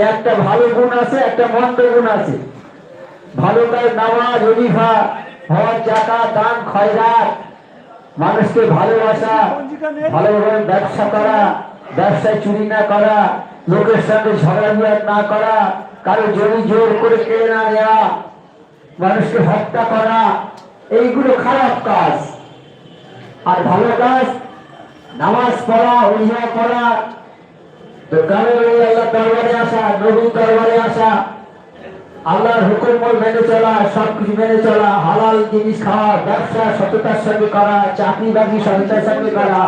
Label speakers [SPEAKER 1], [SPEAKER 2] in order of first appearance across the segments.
[SPEAKER 1] একটা ভালো গুণ আছে, একটা মন্দ গুণ আছে। ভালো কাজ নামাজ অলিফা, হজ জাকা দান, খয়রাত, মানুষকে ভালোবাসা, ভালোভাবে ব্যবসা করা, ব্যবসায় চুরি না করা, লোকের সঙ্গে ঝগড়া বিবাদ না করা, কারও জমি জোর করে কেড়ে না নেওয়া, মানুষকে হত্যা করা, এইগুলো খারাপ কাজ। আর ভালো কাজ, নামাজ পড়া, অলিফা করা তো কারণ এই আল্লাহ দরবারে আসা, নবীর দরবারে আসা। আল্লাহর হুকুম মেনে চলা, সবকিছু মেনে চলা, হালাল জিনিস খাওয়া, ব্যবসা, সততার সঙ্গে করা চাকরি বাকরি সততার সঙ্গে করা,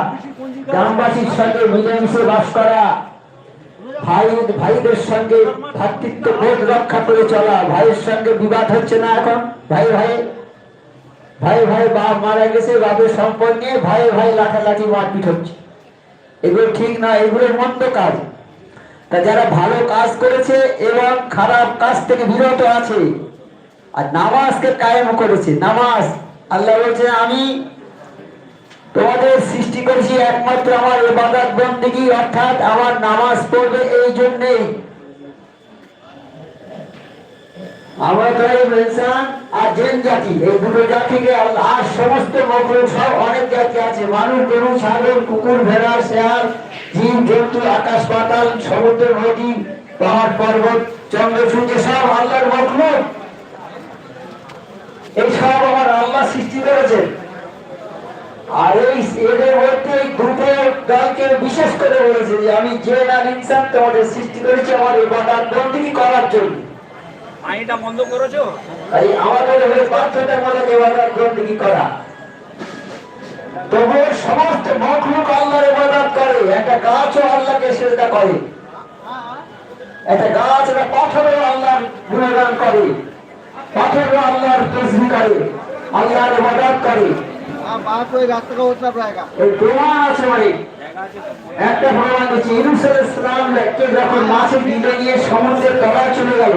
[SPEAKER 1] গ্রামবাসীর সঙ্গে মিলেমিশে বাস করা ভাই ভাইদের সঙ্গে ভ্রাতৃত্ব বোধ রক্ষা করে চলা, ভাইয়ের সঙ্গে বিবাদ হচ্ছে না এখন? ভাই ভাই। ভাই ভাই, বাপ মারা গেছে, বাপের সম্পদ নিয়ে ভাই ভাই লাঠালাঠি মারপিট হচ্ছে। এগুলো ঠিক না, এগুলো মন্দ কাজ। তা যারা ভালো কাজ করেছে এবং খারাপ কাজ থেকে বিরত আছে, আর নামাজকে কায়েম করেছে, নামাজ। আল্লাহ বলছে, আমি তোমাদের সৃষ্টি করেছি একমাত্র আমার এবাদত বন্দেগী, অর্থাৎ আমার নামাজ পড়বে এই জন্যেই। আমরা আর জাতি, এই সমস্ত সব অনেক জাতি আছে। ভেড়া আকাশ, পাতাল, সমুদ্র পাহাড়, পর্বত, চন্দ্র সব আমার সৃষ্টি আর এই এদের মধ্যে এই বিশেষ করে বলেছে যে, আমি জেন আর ইনসান তোমাদের সৃষ্টি করেছি আমার এই বাদার বন্দিকে করার জন্য।
[SPEAKER 2] পানিটা বন্ধ করেছো
[SPEAKER 1] এই আমাদের হয়ে বাধ্যতামূলক ইবাদত বন্দেগী করা তবু সমস্ত মখলুক আল্লাহর ইবাদত করে একটা গাছও আল্লাহকে সেজদা করে একটা গাছ একটা পাথরও আল্লাহর গুণগান করে পাথরও আল্লাহর তসবি করে আল্লাহর ইবাদত করে
[SPEAKER 3] हाँ बात कोई रास्ते का उतना पड़ेगा
[SPEAKER 1] এই প্রমাণ আছে মানে একটা প্রমাণ দিচ্ছি ইরুসাল ইসলাম কে যখন মাছে দিলে গিয়ে সমুদ্রের তলায় চলে গেল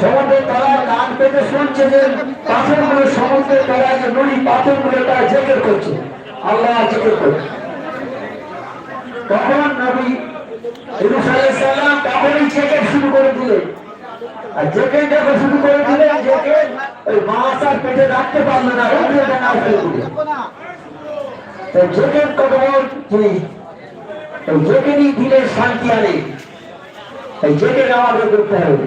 [SPEAKER 1] সমুদ্রের তলায় কান পেতে শুনছে যে পাথরগুলো সমুদ্রের তলায় যে নুড়ি পাথরগুলো তার জেকের করছে। আল্লাহ জেকের করছে তখন নবী ইরুসালাম তখনই জেকের শুরু করে দিলেন। আর জেকে যখন শুরু করে জেকে ওই মাছ আর পেটে রাখতে পারল না কত দিলে। শান্তি আনে। জেকে আমাদের করতে হবে।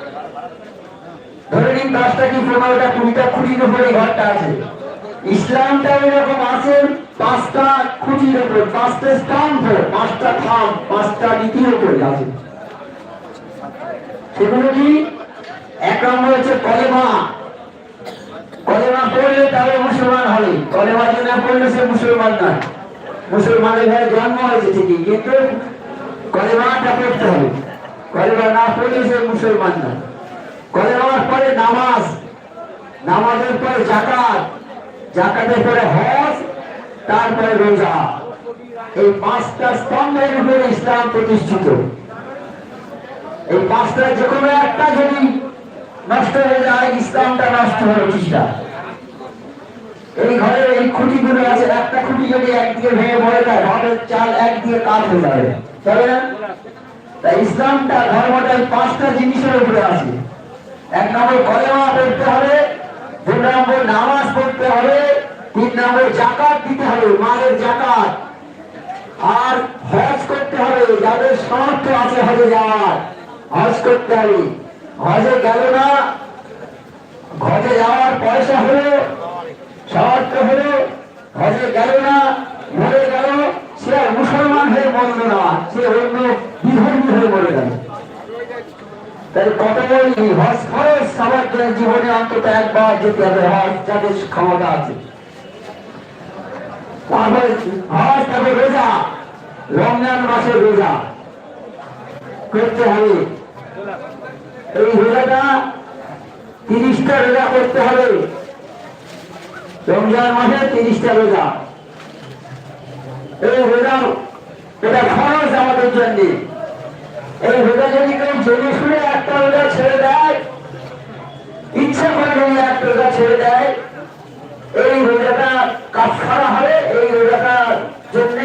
[SPEAKER 1] ধরে নিন দশটা কি পনেরোটা কুড়িটা খুঁটির উপরে ঘরটা আছে। ইসলামটা এরকম আছে, পাঁচটা খুঁটির উপরে, পাঁচটা স্তম্ভ, পাঁচটা থাম, পাঁচটা নীতির উপরে আছে। সেগুলো কি? এক নম্বর হচ্ছে কলেমা। কলেমা পড়লে তাহলে মুসলমান হবে। কলেমা যদি না পড়লে সে মুসলমান নয়। মুসলমানের ঘরে জন্ম হয়েছে ঠিকই, কিন্তু কলেমাটা পড়তে হবে। কলেমা না পড়লে সে মুসলমান না কলেমার পরে নামাজ, নামাজের পরে জাকাত জাকাতের পরে হজ, তারপরে রোজা। এই পাঁচটা স্তম্ভের উপরে ইসলাম প্রতিষ্ঠিত। এই পাঁচটা যে কোনো একটা যদি নষ্ট হয়ে যায়, ইসলামটা নষ্ট হয়ে উঠিসটা এই ঘরে এই খুঁটিগুলো আছে, একটা খুঁটি যদি একদিকে ভেঙে পড়ে যায়, ঘরের চাল একদিকে কাজ হয়ে যাবে। তবে তাই ইসলামটা, ধর্মটা এই পাঁচটা জিনিসের উপরে আছে। এক নম্বর কলেমা পড়তে হবে দুই নম্বর নামাজ পড়তে হবে, তিন নম্বর জাকাত দিতে হবে, মালের জাকাত। আর হজ করতে হবে, যাদের সামর্থ্য আছে হজে যাওয়ার, হজ করতে হবে। হজে গেল না, হজে যাওয়ার পয়সা হলো সামর্থ্য হলো, হজে গেল না, মরে গেল, সে মুসলমান হয়ে মরল না, সে অন্য বিধর্মী হয়ে মরে গেল। তাই কত বলি হজ খরচ সবার জীবনে অন্তত একবার যেতে হবে হজ যাদের ক্ষমতা আছে। হজ তারপরে রোজা, রমজান মাসের রোজা। করতে হবে। এই রোজাটা তিরিশটা রোজা করতে হবে। রমজান মাসে তিরিশটা রোজা। এই রোজা, এটা খরচ আমাদের জন্য। এই রোজা একটা রোজা হবে, এই রোজাটার জন্য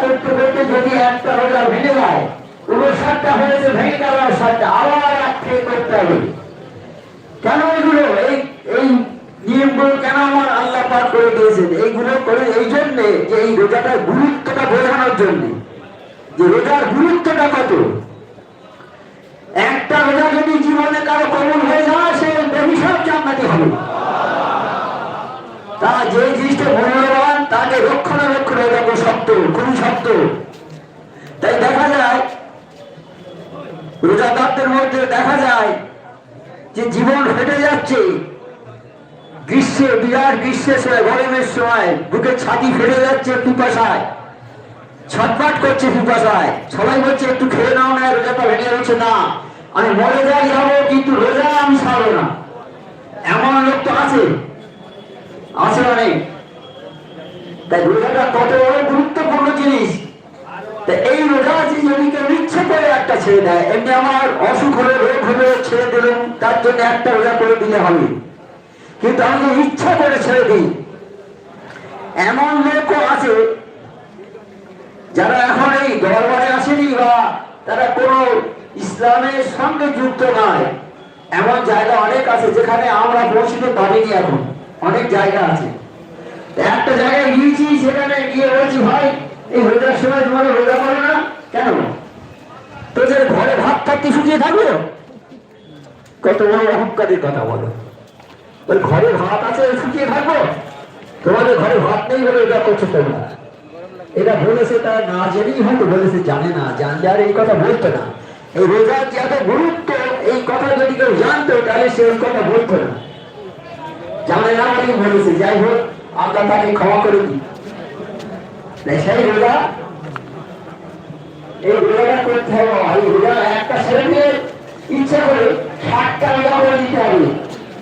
[SPEAKER 1] করতে করতে যদি একটা রোজা ভেঙে যায় উনষাটটা হয়েছে ভেঙে গেল ষাটটা আবার এক থেকে করতে হবে। কেন এগুলো? এই এই নিয়মগুলো কেন আমার আল্লাহ পাক করে দিয়েছেন? এইগুলো করে এই জন্যে যে এই রোজাটার গুরুত্বটা বোঝানোর জন্যে। যে রোজার গুরুত্বটা কত? একটা রোজা যদি জীবনে কারও কমন হয়ে যায়, সে ভবিষ্যৎ জান্নাতি হবে। তা যে জিনিসটা মূল্যবান, তাকে রক্ষণাবেক্ষণ এটা খুব শক্ত, খুবই শক্ত। তাই দেখা যায়, রোজাদারদের মধ্যে দেখা যায় যে জীবন হেঁটে যাচ্ছে। গ্রীষ্মে, বিরাট গ্রীষ্মের সময়, গরমের সময়, বুকে ছাতি ফেটে যাচ্ছে পিপাসায়। ছটফট করছে পিপাসায়। সবাই বলছে, একটু খেয়ে নাও না রোজাটা ভেঙে যাচ্ছে না। আমি মরে যাই যাব, কিন্তু রোজা আমি ছাড়বো না। এমন লোক তো আছে। আছে অনেক। তাই রোজাটা কত বড় গুরুত্বপূর্ণ জিনিস। তা এই রোজা যে যদি কেউ ইচ্ছে করে একটা ছেড়ে দেয়, এমনি আমার অসুখ হলে রোগ হলে ছেড়ে দিলাম, তার জন্য একটা রোজা করে দিলে হবে। কিন্তু আমি ইচ্ছা করে ছেড়ে দিই এমন লোকও আছে, যারা এখন এই দরবারে আসেনি বা তারা কোনো ইসলামের সঙ্গে যুক্ত নয়। এমন জায়গা অনেক আছে যেখানে আমরা পৌঁছতে পারিনি এখন। অনেক জায়গা আছে। একটা জায়গায় গিয়েছি, সেখানে গিয়ে বলছি, ভাই, এই রোজার সময় তোমার রোজা করো না? কেন? তোদের ঘরে ভাত থাকতে শুকিয়ে থাকবে কত বড় অহংকারের কথা বলো। ওই ঘরে ভাত আছে শুকিয়ে থাকব? তোমাদের ঘরে ভাত নেই বলে এটা করছ তোমরা এটা বলেছে তারা না জেনেই হয়তো বলেছে, জানে না, জানলে আর এই কথা বলতো না। এই রোজার যে এত গুরুত্ব, এই কথা যদি কেউ জানতো, তাহলে সে ওই কথা বলতো না। জানে না বলেই বলেছে, যাই হোক, আমরা তাকে ক্ষমা করে দিই। সেই রোজা, এই রোজাটা করতে হবে। এই রোজা একটা ছেলেকে ইচ্ছা করে ষাটটা রোজা করে দিতে হবে।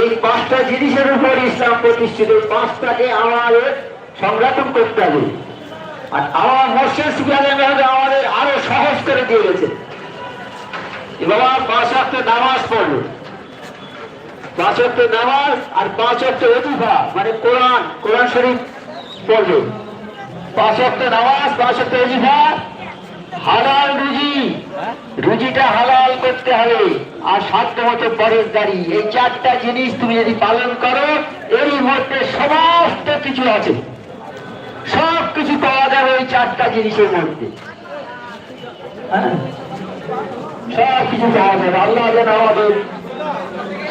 [SPEAKER 1] এই পাঁচটা জিনিসের উপর ইসলাম প্রতিষ্ঠিত, পাঁচটাকে আমাদের সংরক্ষণ করতে হবে। আর আমার মসজিদ সুবিধা আমাদের আরও সহজ করে দিয়ে গেছে। বাবা পাঁচ অক্ট নামাজ পড়ল পাঁচ অক্ট নামাজ আর পাঁচ অক্ট অজিফা মানে কোরআন কোরআন শরীফ পড়ল পাঁচ অক্ট নামাজ, পাঁচ অক্ট হালাল রুজি। রুজিটা হালাল করতে হবে। আর সাধ্য মতো পরেশদারি এই চারটা জিনিস তুমি যদি পালন করো এর মধ্যে সমস্ত কিছু আছে। সব কিছু পাওয়া যাবে ওই চারটা জিনিসের মধ্যে। হ্যাঁ? সব কিছু পাওয়া যাবে। আল্লাহ যেন আমাদের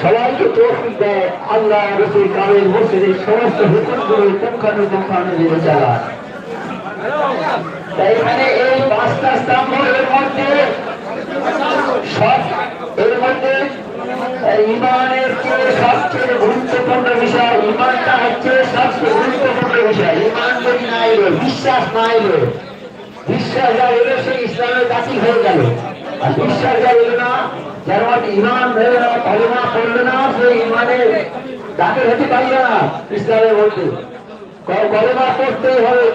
[SPEAKER 1] সবাইকে তৌফিক দেয়। আল্লাহ রসুল কামের মসজিদের সমস্ত হুকুমগুলো পুঙ্খানু পুঙ্খানু মেনে চালায় মানে এই পাঁচটা স্তম্ভ, এর মধ্যে সব, এর মধ্যে ইমানের সবচেয়ে গুরুত্বপূর্ণ বিষয়, ইমানটা হচ্ছে সবচেয়ে গুরুত্বপূর্ণ বিষয়। ইমান যদি না এলো বিশ্বাস না এলো বিশ্বাস যা এলো সে ইসলামের দাসী হয়ে গেল। আর বিশ্বাস যা এলো না, যার ইমান হয়ে না, কলমা পড়ল না সে ইমানের দাখিল হতে পারবে না ইসলামের মধ্যে। কলেমা পড়তেই হবে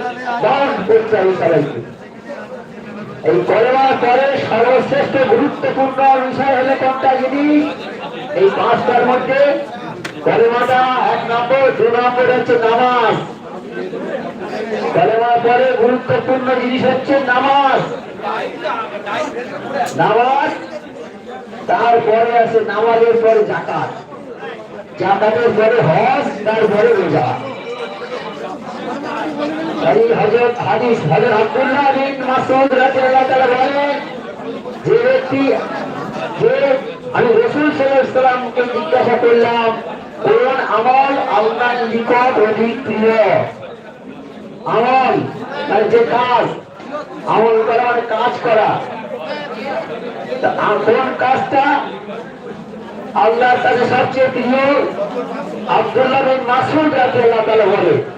[SPEAKER 1] দশ করতে হবে এই কলেমার পরে সর্বশ্রেষ্ঠ গুরুত্বপূর্ণ বিষয় হলে কোনটা জিনিস এই পাঁচটার মধ্যে কলেমাটা এক নম্বর, দু নম্বর হচ্ছে নামাজ। কলেমার পরে গুরুত্বপূর্ণ জিনিস হচ্ছে নামাজ। নামাজ, তারপরে আছে নামাজের পরে জাকাত জাকাতের পরে হজ, তারপরে রোজা। বলেন, যে ব্যক্তি, যে, আমি রসুল সাল্লামকে জিজ্ঞাসা করলাম কোন আমল আপনার নিকট অধিক প্রিয়? যে কাজ, আমল কাজ করা। কোন কাজটা আল্লাহর কাছে সবচেয়ে প্রিয়? আব্দুল্লাহ বিন মাসুদ রাদিয়াল্লাহু তাআলা বলে।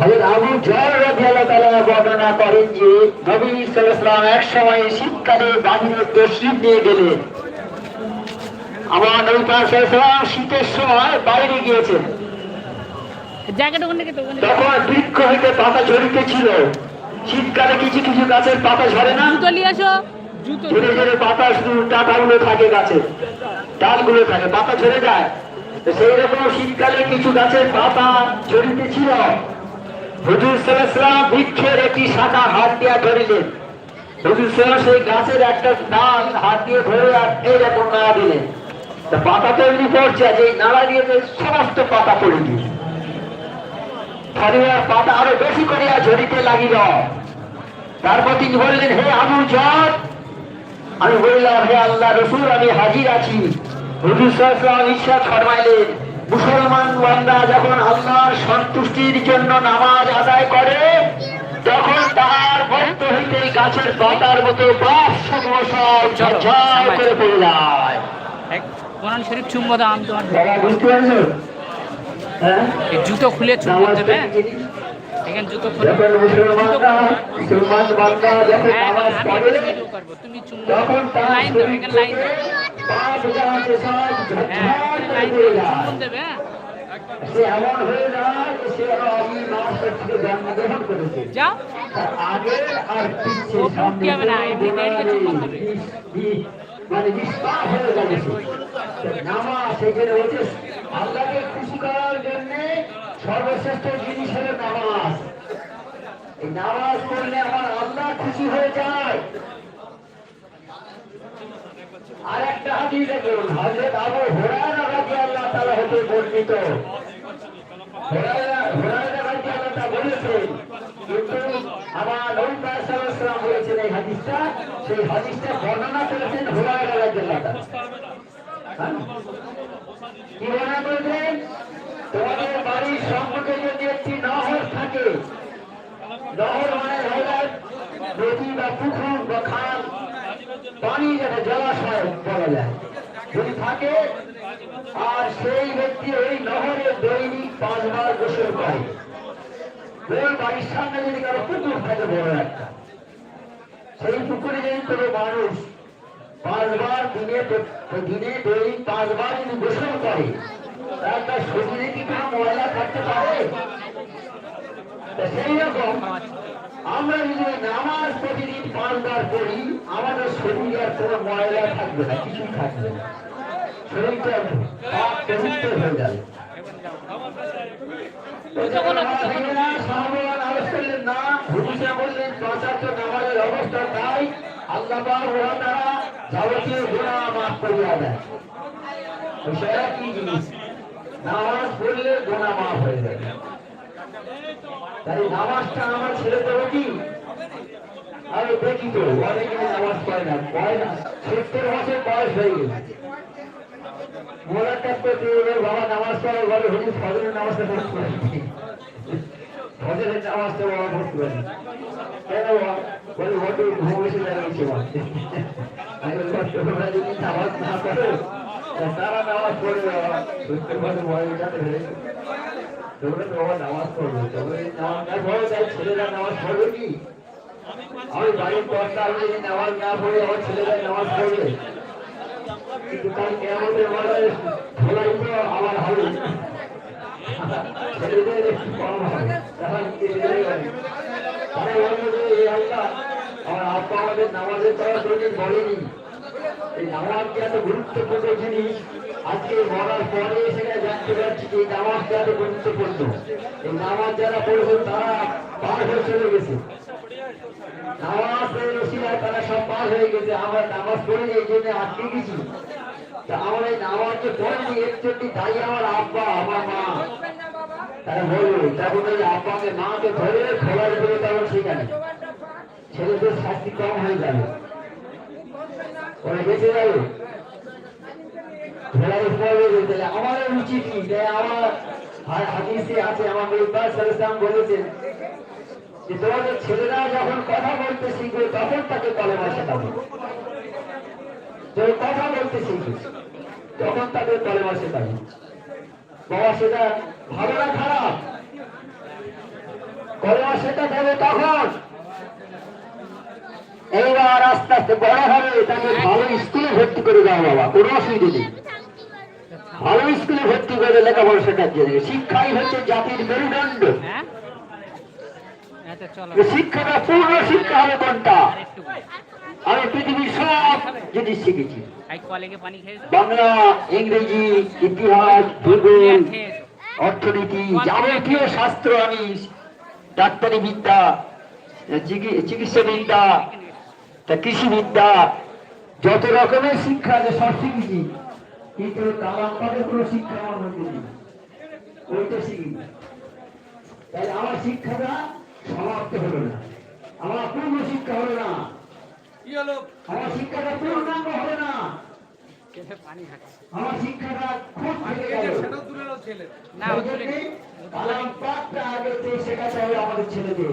[SPEAKER 1] হযরত আবু রাদিয়াল্লাহু তাআলা বর্ণনা করেন যে নবী সাল্লাল্লাহু আলাইহি এক সময় শীতকালে বাহিরে তশরিফ নিয়ে গেলেন। আমার নবী পাক সাল্লাল্লাহু শীতের সময় বাইরে গিয়েছেন। তখন বৃক্ষ হইতে পাতা ঝরিতেছিল শীতকালে কিছু কিছু গাছের পাতা ঝরে না? ঝরে ঝরে পাতা শুধু ডাটাগুলো থাকে গাছে। ডালগুলো থাকে পাতা ঝরে যায়। তো সেই রকম শীতকালে কিছু গাছের পাতা ঝরিতেছিল হুজুর সাল্লাম বৃক্ষের একটি শাখা হাত দিয়া ধরিলেন। হুজুর সাল্লাম সেই গাছের একটা ডাল হাত দিয়ে ধরে আর এইরকম নাড়া দিলেন পাতা তো এমনি পড়ছে আর যে নাড়া দিয়ে সমস্ত পাতা পড়ে গিয়ে। পাতা আরও বেশি করিয়া ঝরিতে লাগিল। তারপর তিনি বললেন, হে আবু জর আমি বললাম, হে আল্লাহ রসুল, আমি হাজির আছি। হুজুর সাল্লাল্লাহু ইচ্ছা ফরমাইলেন মুসলমান বান্দা যখন আল্লাহর সন্তুষ্টির জন্য নামাজ আদায় করে তখন তার ভক্ত হইতে গাছের পাতার মতো বাপ সমূহ সব ঝরঝর করে পড়ে যায়।
[SPEAKER 4] কোরআন শরীফ চুম্বো দাও তোমার
[SPEAKER 1] বুঝতে পারছ? হ্যাঁ?
[SPEAKER 4] জুতো খুলে চুম্বো দেবে? এখানে জুতো খুলে হ্যাঁ, তুমি চুম্বো লাইন দেবে এখানে লাইন দেবে
[SPEAKER 1] পাপ জাহাজে সব
[SPEAKER 4] হ্যাঁ
[SPEAKER 1] করে যায়।
[SPEAKER 4] দেবে হ্যাঁ?
[SPEAKER 1] সে এমন হয়ে যায় সে আমি মাসের থেকে জন্মগ্রহণ করেছে। আগে আর পিছে সামনে মানে নিষ্পাপ হয়ে যাবে সে। সেখানে হচ্ছে আল্লাহকে খুশি করার জন্য সর্বশ্রেষ্ঠ জিনিস হলো নামাজ। এই নামাজ পড়লে আমার আল্লাহ খুশি হয়ে যায়। আর একটা হাদিস দেখুন হযরত আবু হুরায়রা রাদিয়াল্লাহু তাআলা হতে আমার নবী পাক সাল্লাল্লাহু বলেছেন এই হাদিসটা, সেই হাদিসটা বর্ণনা করেছেন হুরায়রা হ্যাঁ? বাড়ির সম্মুখে যদি একটি নহর থাকে, নহর মানে হলো নদী বা পুকুর বা খাল পানি যেটা জলাশয় বলা যায়। যদি থাকে, আর সেই ব্যক্তি ওই নহরে দৈনিক পাঁচবার গোসল করে। ওই বাড়ির সামনে যদি কারও পুকুর থাকে বড় একটা, সেই পুকুরে যদি কোনো মানুষ পাঁচবার দিনে দিনে দৈনিক পাঁচবার যদি গোসল করে, তার তার শরীরে কি কোনো ময়লা থাকতে পারে? সেই রকম আমরা যদি নামাজ প্রতিদিন পাঁচবার করি আমাদের শরীরে আর কোনো ময়লা থাকবে না কিছুই থাকবে না। শরীরটা পাপ পবিত্র হয়ে যাবে। সাহাবাগণ আলোচ করলেন না, হুজুর বললেন, পাঁচাত্ত নামাজের অবস্থা তাই, আল্লাহ পাক ওরা তারা যাবতীয় গুনাহ মাফ করিয়া দেয়। বিষয়টা কি জিনিস? নামাজ পড়লে গোনা মাফ হয়ে যাবে তাই নামাজটা আমার ছেলে দেবো কি আমি দেখি তো, অনেকে নামাজ পড়ে না পড়ে না সত্তর বছর বয়স হয়ে গেছে মোলাকাত করতে বাবা নামাজ পড়ে বলে হুজুর ফজরের নামাজটা পড়তে পারি ফজরের নামাজটা বাবা পড়তে পারি কেন? বলে বড্ড ঘুম এসে দাঁড়িয়েছে বাবা। যদি নামাজ না পড়ো তারা নামাজ পড়ে বাবা সত্তর বছর বয়স যাতে হয়ে। তোমরা বাবা নামাজ পড়বে। নামাজ কি? আমি বাড়ির নামাজ না পড়ে, আমার ছেলেরা নামাজ পড়বে। কিন্তু তার বলে তো আমার তারা তারা আব্বা আমাদের নামাজের কথা কোনোদিন এই নামাজকে এত গুরুত্বপূর্ণ জিনিস। আজকে মরার পরে সেটা জানতে পারছি যে নামাজটা এত গুরুত্বপূর্ণ এই নামাজ যারা পড়বে তারা পার হয়ে চলে গেছে। নামাজ রসিলায় তারা সব পার হয়ে গেছে। আমরা নামাজ পড়ি এই জন্য আটকে গেছি। তা আমরা এই নামাজ যে পড়িনি এর জন্য তাই আমার আব্বা, আমার মা। তারা বলবে তখন ওই আব্বাকে মাকে ধরে খোলার করে তখন সেখানে। ছেলেদের শাস্তি কম হয়ে যাবে। ওরা বেঁচে যাবে ঘোড়ার উপরে যেতে আমার উচিত কি? আমার হাদিসে আছে, আমার মেজবাস সালাম বলেছেন যে, তোমাদের ছেলেরা যখন কথা বলতে শিখবে, তখন তাকে কলেমা শেখাবে যখন কথা বলতে শিখবে, তখন তাদের কলেমা শেখাবে বাবা, সেটা ভালো না খারাপ? কলেমা শেখাতে হবে তখন। এইবার আস্তে আস্তে বড় হবে তাকে ভালো স্কুলে ভর্তি করে দাও বাবা, কোনো অসুবিধা নেই। ভালো স্কুলে ভর্তি করে লেখাপড়া শেখাচ্ছে। শিক্ষাই হচ্ছে জাতির মেরুদণ্ড।
[SPEAKER 4] হ্যাঁ?
[SPEAKER 1] শিক্ষাটা পূর্ণ শিক্ষা হবে কোনটা? আমি পৃথিবীর সব জিনিস শিখেছি। বাংলা ইংরেজি ইতিহাস ভূগোল অর্থনীতি যাবতীয় শাস্ত্র আমি ডাক্তারি বিদ্যা চিকি- চিকিৎসা বিদ্যা তা কৃষিবিদ্যা যত রকমের শিক্ষা আছে সব শিখেছি। কিন্তু কালাম পাঠের কোনো শিক্ষা আমার মধ্যে নেই। ওইটা তাই আমার শিক্ষাটা সমাপ্ত হলো না। আমার পূর্ণ শিক্ষা হলো না। আমার শিক্ষাটা পূর্ণাঙ্গ হলো না। আমার শিক্ষাটা খুব কালাম পাঠটা আগে শেখাতে হবে আমাদের ছেলেদের।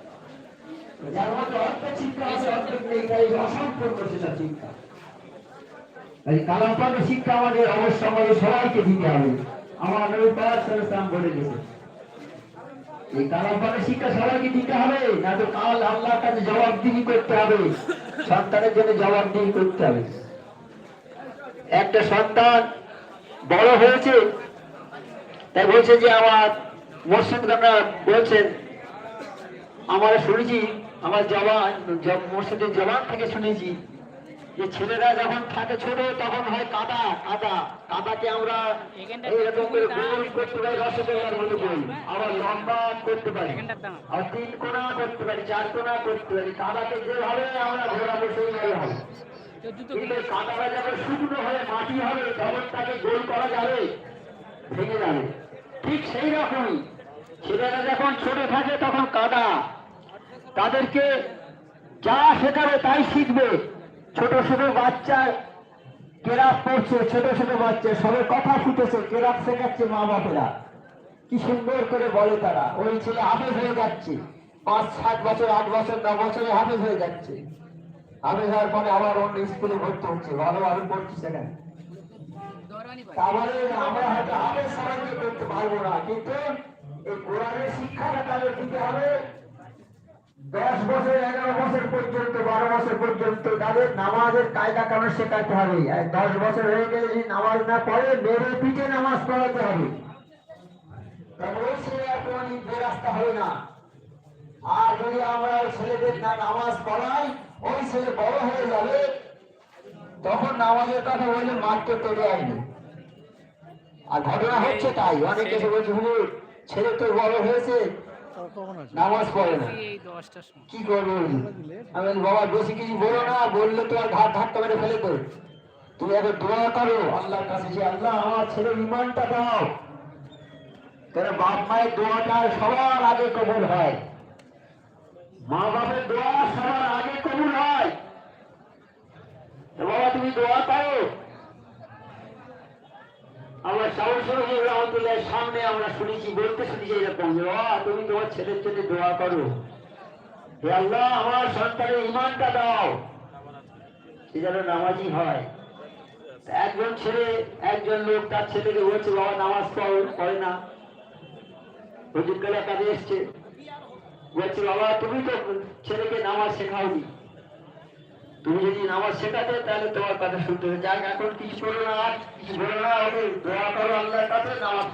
[SPEAKER 1] যার শিক্ষা আমাদের অবশ্য আমাদের সবাইকে দিতে হবে আমার বলে এই শিক্ষা সবাইকে দিতে হবে না তো কাল আল্লাহর কাছে জবাবদিহি করতে হবে সন্তানের জন্য জবাবদিহি করতে হবে একটা সন্তান বড় হয়েছে তাই বলছে যে আমার মসজিদ বলছেন, আমার শুনেছি আমার জবান জ- মসজিদের জবান থেকে শুনেছি যে ছেলেরা যখন থাকে ছোট, তখন হয় কাদা কাদা। কাদাকে আমরা এইরকম করে গোল করতে পারি রসগোল্লার মতো করি আবার লম্বা করতে পারি। আর তিন কোনা করতে পারি, চার কোনা করতে পারি। কাদাকে যেভাবে আমরা ঘোরাবো, সেইভাবে হবে। কিন্তু কাদাটা যখন শুকনো হয়ে মাটি হবে, তখন তাকে গোল করা যাবে, ভেঙে যাবে। ঠিক সেই রকমই। ছেলেরা যখন ছোট থাকে, তখন কাদা। তাদেরকে যা শেখাবে তাই শিখবে। ছোট ছোট বাচ্চা কেরাত পড়ছে, ছোট ছোট বাচ্চা, সবে কথা ফুটেছে কেরাত শেখাচ্ছে মা বাপেরা। কি সুন্দর করে বলে তারা। ওই ছেলে হাফেজ হয়ে যাচ্ছে। পাঁচ, সাত বছর, আট বছর, ন বছরে হাফেজ হয়ে যাচ্ছে। হাফেজ হওয়ার পরে আবার অন্য স্কুলে ভর্তি হচ্ছে। ভালোভাবে পড়ছি সেখানে আমরা হয়তো হাফেজ সবাইকে করতে পারব না। কিন্তু এই কোরআনের শিক্ষাটা তাদের দিতে হবে। দশ বছর, এগারো বছর পর্যন্ত, বারো বছর পর্যন্ত তাদের নামাজের কায়দা কানুন শেখাতে হবে? দশ বছর হয়ে গেলে যদি নামাজ না পড়ে, মেরে পিঠে নামাজ পড়াতে হবে। আর যদি আমরা ছেলেদের নামাজ পড়াই, ওই ছেলে বড় হয়ে যাবে, তখন নামাজের কথা বললে মারতে আর হচ্ছে তাই। অনেকে ছেলে তো বড় হয়েছে নামাজ পড়ে না।
[SPEAKER 4] এই দশটার সময়।
[SPEAKER 1] কি করব? আমি বাবা বেশি কিছু বলো না বললে তো আর ঘাট ধাক্কা মেরে ফেলে তো তুমি এখন দোয়া করো আল্লাহর কাছে যে আল্লাহ আমার ছেলের ইমানটা দাও। কেন বাপ মায়ের দোয়াটা সবার আগে কবুল হয়। মা বাপের দোয়া সবার আগে কবুল হয়। বাবা তুমি দোয়া করো। আমরা শাহুসুর রহমতুল্লাহ সামনে আমরা শুনেছি, বলতে শুনেছি এরকম তুমি তোমার ছেলের জন্য দোয়া করো। আল্লাহ, আমার সন্তানের ইমানটা দাও। সে যেন নামাজি হয়। একজন ছেলে, একজন লোক তার ছেলেকে বলছে, বাবা, নামাজ পড়- না। হুজুরকালে কাজে এসছে। বলছে, বাবা, তুমি তো ছেলেকে নামাজ শেখাওনি। তুমি যদি নামাজ শেখাতে, তাহলে তোমার কথা শুনতে হবে যাক, এখন কিছু করো না, আর কিছু করো না দোয়া করো আল্লাহর কাছে, নামাজ।